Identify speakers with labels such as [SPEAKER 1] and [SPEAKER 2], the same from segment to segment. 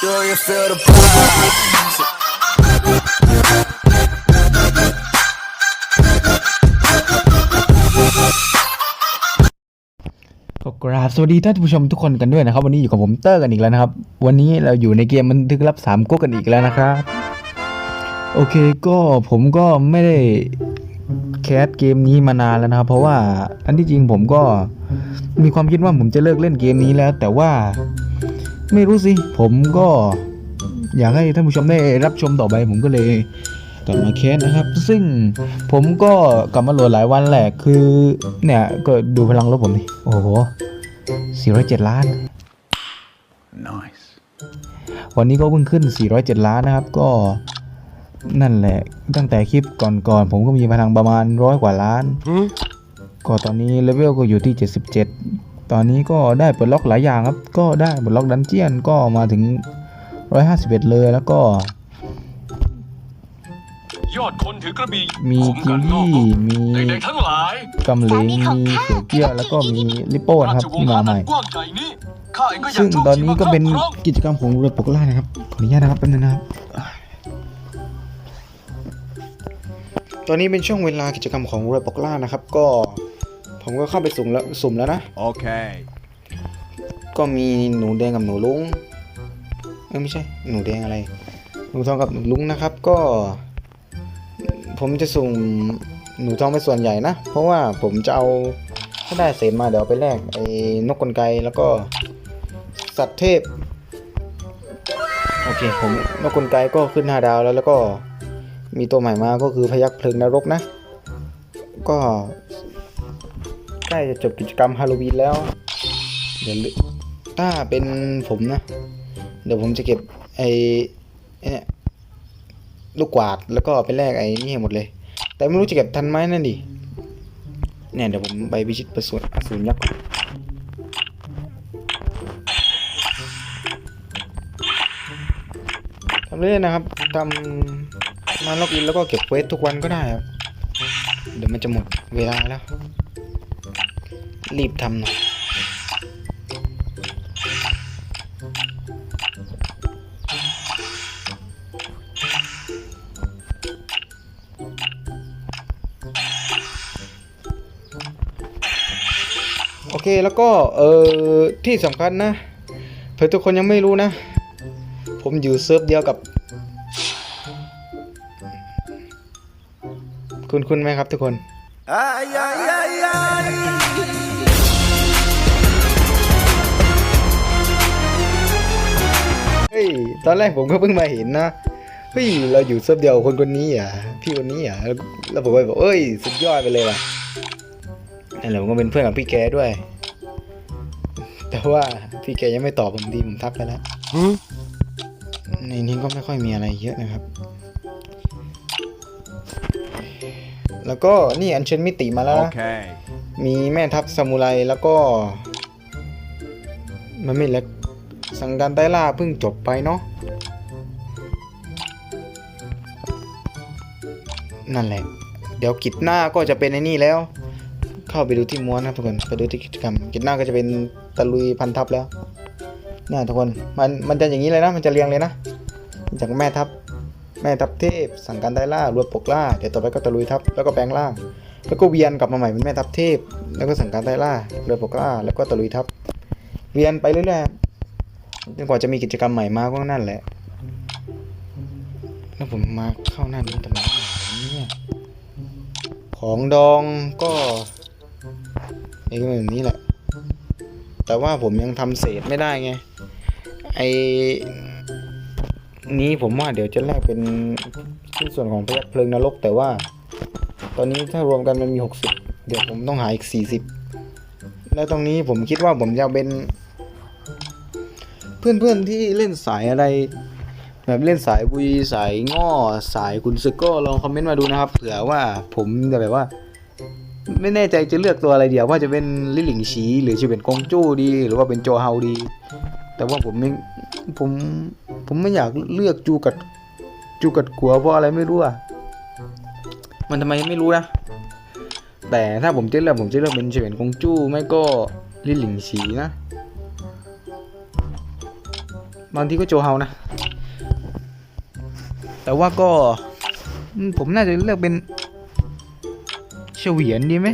[SPEAKER 1] Do you feel the pull?
[SPEAKER 2] ก็กราบสวัสดีท่านผู้ชมทุกคนกันด้วยนะครับ วันนี้อยู่กับผมเตอร์กันอีกแล้วนะครับ วันนี้เราอยู่ในเกมบันทึกลับสามก๊กกันอีกแล้วนะครับ โอเคก็ผมก็ไม่ได้แคสเกมนี้มานานแล้วนะครับ เพราะว่าอันที่จริงผมก็มีความคิดว่าผมจะเลิกเล่นเกมนี้แล้ว แต่ว่า ไม่รู้สิ ผมก็อยากให้ท่านผู้ชมได้รับชมต่อไปผมก็เลยกลับมาแคสนะครับ ซึ่งผมก็กลับมาโหลดหลายวันแหละ คือเนี่ยก็ดูพลังรถผมดิโอ้โห407 ล้าน
[SPEAKER 1] Nice.
[SPEAKER 2] วันนี้ก็เพิ่งขึ้น 407 ล้านนะครับ ก็นั่นแหละ ตั้งแต่คลิปก่อนๆ ผมก็มีพลังประมาณร้อยกว่าล้าน ก็ตอนนี้เลเวลก็อยู่ที่ 77 ตอนนี้ก็ได้ปลดล็อกหลายอย่างครับ ก็ได้ปลดล็อกดันเจียนก็มาถึง 151 เลยแล้วก็
[SPEAKER 3] ยอดคนถือกระบี่
[SPEAKER 2] มี
[SPEAKER 3] คุ้
[SPEAKER 2] กิ
[SPEAKER 3] กั
[SPEAKER 2] ม
[SPEAKER 3] นนอก
[SPEAKER 2] ยี่มี
[SPEAKER 3] เด็กๆทั้งหลาย
[SPEAKER 2] กำเหลงมีเสือเกี้ยวแล้วก็มีลิโป้นะครับ
[SPEAKER 3] ราชวง
[SPEAKER 2] ที่
[SPEAKER 3] ศ์
[SPEAKER 2] มา
[SPEAKER 3] อา
[SPEAKER 2] ให
[SPEAKER 3] ณา
[SPEAKER 2] ม่
[SPEAKER 3] จักรกว้างใหญ่นี้ข้าเองก็อยาก
[SPEAKER 2] ซึ่ง
[SPEAKER 3] โชค
[SPEAKER 2] ตอน
[SPEAKER 3] ดี
[SPEAKER 2] นี้
[SPEAKER 3] มา
[SPEAKER 2] ก็เป็น
[SPEAKER 3] ครอบครอง
[SPEAKER 2] กิจกรรมของเรือปกล่านะครับขออนุญาตนะครับแป๊บนึงนะครับ ตอนนี้เป็นช่วงเวลากิจกรรมของเรือปกล่านะครับ ก็ ผมก็เข้าไปสุ่มแล้วสุ่มแล้วนะ
[SPEAKER 1] Okay.
[SPEAKER 2] ก็มีหนูแดงกับหนูลุงเอ้ยไม่ใช่หนูแดงอะไรหนูทองกับหนูลุงนะครับ ก็ ผมจะสุ่มหนูทองเป็นส่วนใหญ่นะ เพราะว่าผมจะเอาถ้าได้เศษมาเดี๋ยวเอาไปแลกไอ้นกกลไกแล้วก็สัตว์เทพโอเคผมนกกลไกก็ขึ้น5ดาวแล้วแล้วก็มีตัวใหม่มาก็คือพยักเพลิงนรกนะ ก็ ใกล้จะจบกิจกรรมฮาโลวีนแล้ว เดี๋ยวถ้าเป็นผมนะ เดี๋ยวผมจะเก็บไอ้ไอเนี่ยลูกกวาดแล้วก็ไปแลกไอ้นี่หมดเลย แต่ไม่รู้จะเก็บทันไหมนั่นดิ เนี่ยเดี๋ยวผมไปพิชิตประสูนอสูรยักษ์ทำเรื่อยนะครับทำมาล็อกอินแล้วก็เก็บเวสทุกวันก็ได้ครับ เดี๋ยวมันจะหมดเวลาแล้ว รีบทำหน่อยโอเคแล้วก็เออที่สำคัญนะเผื่อทุกคนยังไม่รู้นะ ผมอยู่เซิร์ฟเดียวกับ คุณคุณไหมครับทุกคน ฮ้ยตอนแรกผมก็เพิ่งมาเห็นนะเฮ้ยเราอยู่เซิร์ฟเดียวกับคนคนนี้อะพี่คนนี้อะแล้วผมก็บอกเอ้ยสุดยอดไปเลยว่ะนั่นแหละผมก็เป็นเพื่อนกับพี่แกด้วย แต่ว่าพี่แกยังไม่ตอบผมดีผมทักไปแล้วในนี้ก็ไม่ค่อยมีอะไรเยอะนะครับ แล้วก็นี่อัญเชิญมิติมาแล้วนะ
[SPEAKER 1] Okay.
[SPEAKER 2] มีแม่ทัพซามูไรแล้วก็ มันไม่เล็ก สังการไต้ล่าเพิ่งจบไปเนาะนั่นแหละ เดี๋ยวกิจหน้าก็จะเป็นไอ้นี่แล้ว เข้าไปดูที่ม้วนนะครับทุกคนไปดูที่กิจกรรม กิจหน้าก็จะเป็นตะลุยพันทัพแล้วเนี่ยทุกคนมันมันจะอย่างนี้เลยนะ มันจะเรียงเลยนะ จากแม่ทัพแม่ทัพเทพ สั่งการไต้ล่ารวดปกล่าเดี๋ยวต่อไปก็ตะลุยทัพแล้วก็แปลงร่าง แล้วก็เวียนกลับมาใหม่เป็นแม่ทัพเทพ แล้วก็สั่งการไต้ล่ารือปกล่าแล้วก็ตะลุยทัพเวียนไปเรื่อยๆ จนกว่าจะมีกิจกรรมใหม่มาก็นั่นแหละ แล้วผมมาเข้าหน้านี้ทำไมเนี่ยของดองก็ไอ้ก็แบบนี้แหละ แต่ว่าผมยังทำเศษไม่ได้ไง ไอ้นี้ผมว่าเดี๋ยวจะแลกเป็นชิ้นส่วนของพยัคเพลิงนรก แต่ว่า ตอนนี้ถ้ารวมกันมันมี 60 เดี๋ยวผมต้องหาอีก 40 แล้วตรงนี้ผมคิดว่าผมจะเป็น เพื่อนๆที่เล่นสายอะไร แบบเล่นสายบุยสายง้อสายคุณซึกก็ลองคอมเมนต์มาดูนะครับ เผื่อว่าผมจะแบบว่า ไม่แน่ใจจะเลือกตัวอะไรเดียวว่าจะเป็นลิหลิงฉีหรือจะเป็นกงจู้ดี หรือว่าเป็นโจเฮาดี แต่ว่าผมไม่ผมผมไม่อยากเลือกจูกัดจูกัดกัวเพราะอะไรไม่รู้อะมันทำไมไม่รู้นะ แต่ถ้าผมจะเลือกผมจะเลือกเป็นเฉวียนกงจู้ไม่ก็ลิหลิงฉีนะ บางทีก็โจเฮานะ แต่ว่าก็อืมผมน่าจะเลือกเป็นเฉวียนดีไหม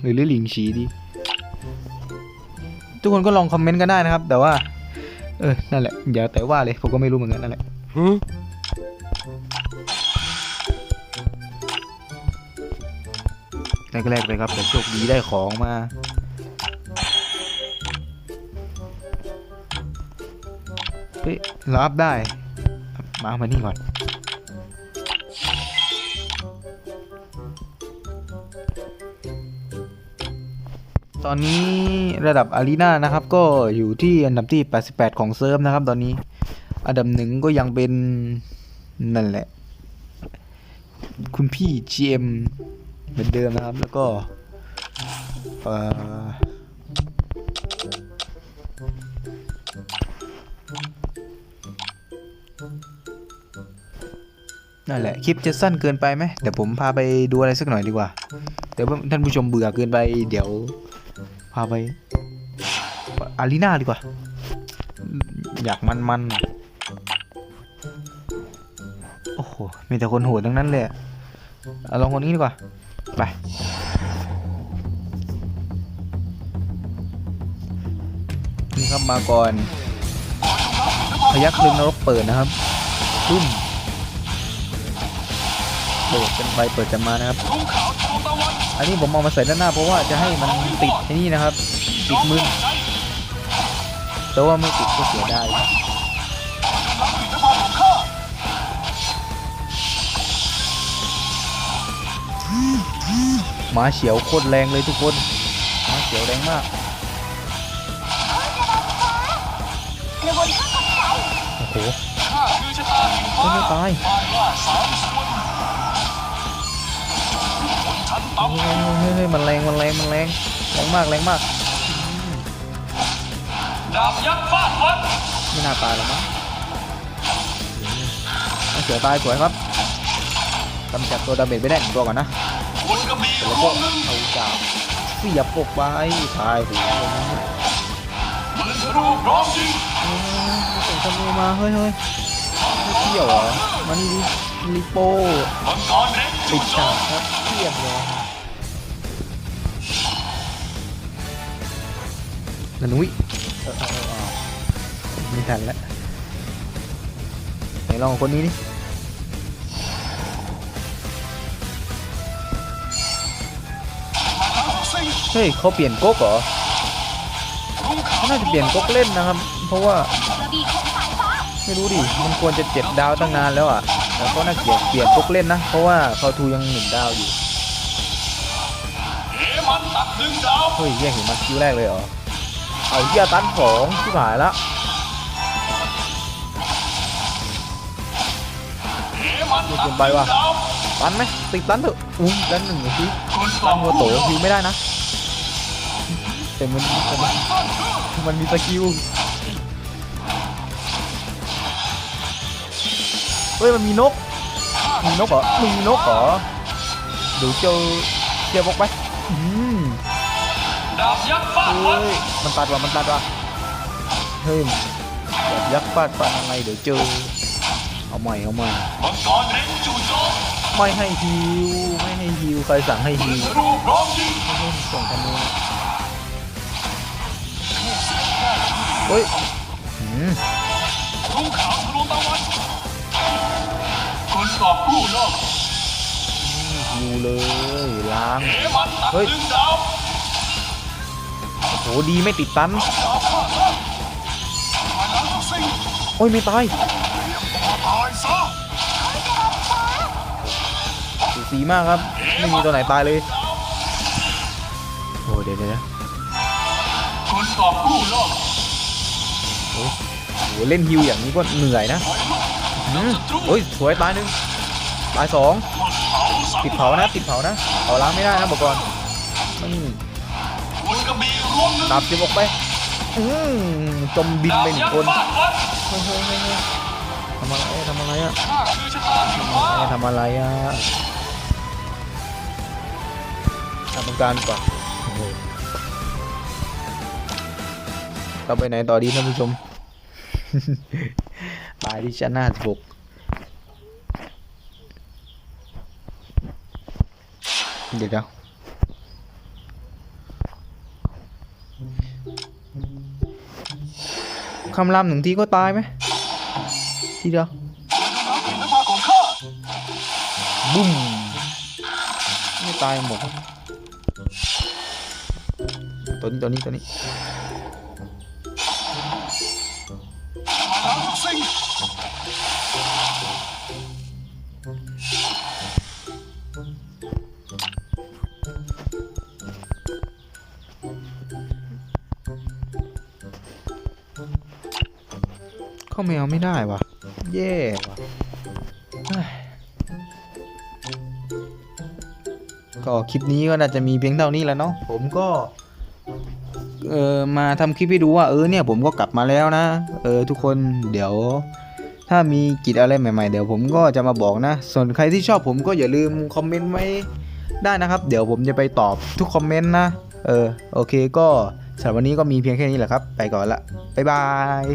[SPEAKER 2] หรือหลิงฉีดี ทุกคนก็ลองคอมเมนต์กันได้นะครับ แต่ว่า เออ นั่นแหละอย่าแต่ว่าเลย ผมก็ไม่รู้เหมือนกันนั่นแหละแรกๆเลยครับแต่โชคดีได้ของมา เฮ้ยรับได้มามานี่ก่อน ตอนนี้ระดับอารีนานะครับ ก็อยู่ที่อันดับที่ 88 ของเซิร์ฟนะครับ ตอนนี้ อันดับหนึ่งก็ยังเป็น นั่นแหละ คุณพี่ GM เหมือนเดิมนะครับ แล้วก็ นั่นแหละ คลิปจะสั้นเกินไปไหมเดี๋ยวผมพาไปดูอะไรสักหน่อยดีกว่า เดี๋ยวท่านผู้ชมเบื่อเกินไป เดี๋ยว พาไปอารีนาดีกว่า อยากมันๆหน่อยโอ้โห มีแต่คนโหดทั้งนั้นเลยเอลองคนนี้ดีกว่า ไป นี่ครับมาก่อน พยักษ์ลึงนรกเปิดนะครับปุ้ม เปิดกันไปเปิดกันมานะครับ
[SPEAKER 3] รุ่งขาวทองตะวัน
[SPEAKER 2] อันนี้ผมเอามาใส่ด้านหน้าเพราะว่าจะให้มันติดไอ้นี่นะครับ ติดมือแต่ว่าไม่ติดก็เสียได้
[SPEAKER 3] รับผิดชอบของข้า
[SPEAKER 2] หมาเฉียวโคตรแรงเลยทุกคนหมาเฉียวแรงมากโอ้โห
[SPEAKER 3] ข้าคือชะตาแห่งฟ้า
[SPEAKER 2] ไม่ตาย
[SPEAKER 3] ต่ำ
[SPEAKER 2] เฮ้ยเฮ้ยเฮ้ยมันแรงมันแรงมันแรงแรงมากแรงมาก
[SPEAKER 3] ดาบยักษ์ฟาดฟัน
[SPEAKER 2] ไม่น่าตายหรอกมั้งหมาเฉียวตายสวยครับกำจัดตัวดาเมจไปได้หนึ่งตัวก่อนนะ
[SPEAKER 3] คนกระบี่
[SPEAKER 2] แล้ว
[SPEAKER 3] ร่
[SPEAKER 2] ก็
[SPEAKER 3] วงหนึ่ง
[SPEAKER 2] เอาจ่าเสียบปกไปตายหู
[SPEAKER 3] ปืนทะลุพร้อมยิง
[SPEAKER 2] ส่งธนูมาเฮ้ยเฮ้ยไม่เที่ยวเหรอมานี่ดิลิโป้
[SPEAKER 3] มังกรเร็ก
[SPEAKER 2] ปิ
[SPEAKER 3] จู่
[SPEAKER 2] ด
[SPEAKER 3] โจ
[SPEAKER 2] ฉามกครับเทียบเลย นันุ้ยไม่ทันแล้วไหนลองคนนี้ดิเฮ้ยเขาเปลี่ยนก๊กเหรอเขาน่าจะเปลี่ยนก๊กเล่นนะครับ เพราะว่า ไม่รู้ดิ มันควรจะเจ็ดดาวตั้งนานแล้วอะ แล้วก็น่าเกลียดเปลี่ยนก๊กเล่นนะ เพราะว่าเขาทูยังหนึ่งดาวอยู่
[SPEAKER 3] เฮ้
[SPEAKER 2] ยแย่งเห็นมันคิวแรกเลยเหรอ เอาเหี้ยตันสองที่หายละ
[SPEAKER 3] เหมันตัดหนึ่งดาว
[SPEAKER 2] ตันไหมติดตันเถอะอุ้ยตันหนึ่งที
[SPEAKER 3] ตัน
[SPEAKER 2] หัวโตคิวไม่ได้นะแต่มันมันมันมีสกิลเฮ้ยมันมีนก มีนกเหรอ มีนกเหรอดี๋ยวเจอเจียบอกไปอืม
[SPEAKER 3] ดาบยักษ์ฟาด
[SPEAKER 2] เฮ้
[SPEAKER 3] ฟัน
[SPEAKER 2] ยมันตัดว่ะมันตัดว่ะเฮ้ยแบบยักษ์ฟาดฟันอะไรเดี๋ยวเจอเอาใหม่เอาใหม่
[SPEAKER 3] มังกรเร็กจู่โจม
[SPEAKER 2] ไม่ให้ฮิวไม่ให้ฮิวใครสั่งให้ฮิว
[SPEAKER 3] ทะลุพร้อมยิง
[SPEAKER 2] ไม่ให้ส่งธนูเฮ้ยอืม
[SPEAKER 3] รุ่งขาวทะลุตะวันคนตอบกู้โลก
[SPEAKER 2] ฮิวเลยล้าง
[SPEAKER 3] เฮ้
[SPEAKER 2] ย
[SPEAKER 3] หนึ่งดาว
[SPEAKER 2] โหดีไม่ติดตัน
[SPEAKER 3] ดาวฟาดฟันมาแล้วซิง
[SPEAKER 2] โอ้ย ไม่ตาย
[SPEAKER 3] ตายซะ
[SPEAKER 2] สูสีมากครับ ไม่มีตัวไหนตายเลย โอ้เดี๋ยวเดี๋ยวเดี๋ยว
[SPEAKER 3] คนตอบกู้โลก
[SPEAKER 2] โอ้โหเล่นฮิวอย่างนี้ก็เหนื่อยนะอืมโอ้ย สวยตายหนึ่งตายสอง
[SPEAKER 3] คนเผาสัง
[SPEAKER 2] ติดเผานะติดเผานะเผาล้างไม่ได้นะบอกก่อนนี่
[SPEAKER 3] คน
[SPEAKER 2] ดับจิบออกไปอืมจมบินไปหนึ่งคน
[SPEAKER 3] ดาบยักษ์ฟาดฟัน
[SPEAKER 2] เฮ้ยเฮ้ยเฮ้ยเฮ้ยทำอะไรทำอะไรอะ
[SPEAKER 3] ข้าคือชะตาแห่งฟ้า
[SPEAKER 2] ทำอะไรอะทำตรงกลารก่อนโอ้โหเราไปไหนต่อดีท่านผู้ชมตายที่ชั้นห้าสิบหกเดี๋ยว คำรามหนึ่งทีก็ตายไหมทีเดียว
[SPEAKER 3] เห็นน้ำตาขอ
[SPEAKER 2] บุ้มไม่ตายหมดตัวนี้ตัวนี้ตัวนี้ เข้าแมวไม่ได้วะแย่วะก็คลิปนี้ก็น่าจะมีเพียงเท่านี้แล้วเนาะผมก็เออมาทำคลิปให้ดูว่าเออเนี่ยผมก็กลับมาแล้วนะ เออทุกคนเดี๋ยว ถ้ามีกิจอะไรใหม่ๆ เดี๋ยวผมก็จะมาบอกนะ ส่วนใครที่ชอบผมก็อย่าลืมคอมเมนต์ไว้ได้นะครับ เดี๋ยวผมจะไปตอบทุกคอมเมนต์นะ เออโอเคก็สำหรับวันนี้ก็มีเพียงแค่นี้แหละครับ ไปก่อนละบ๊ายบาย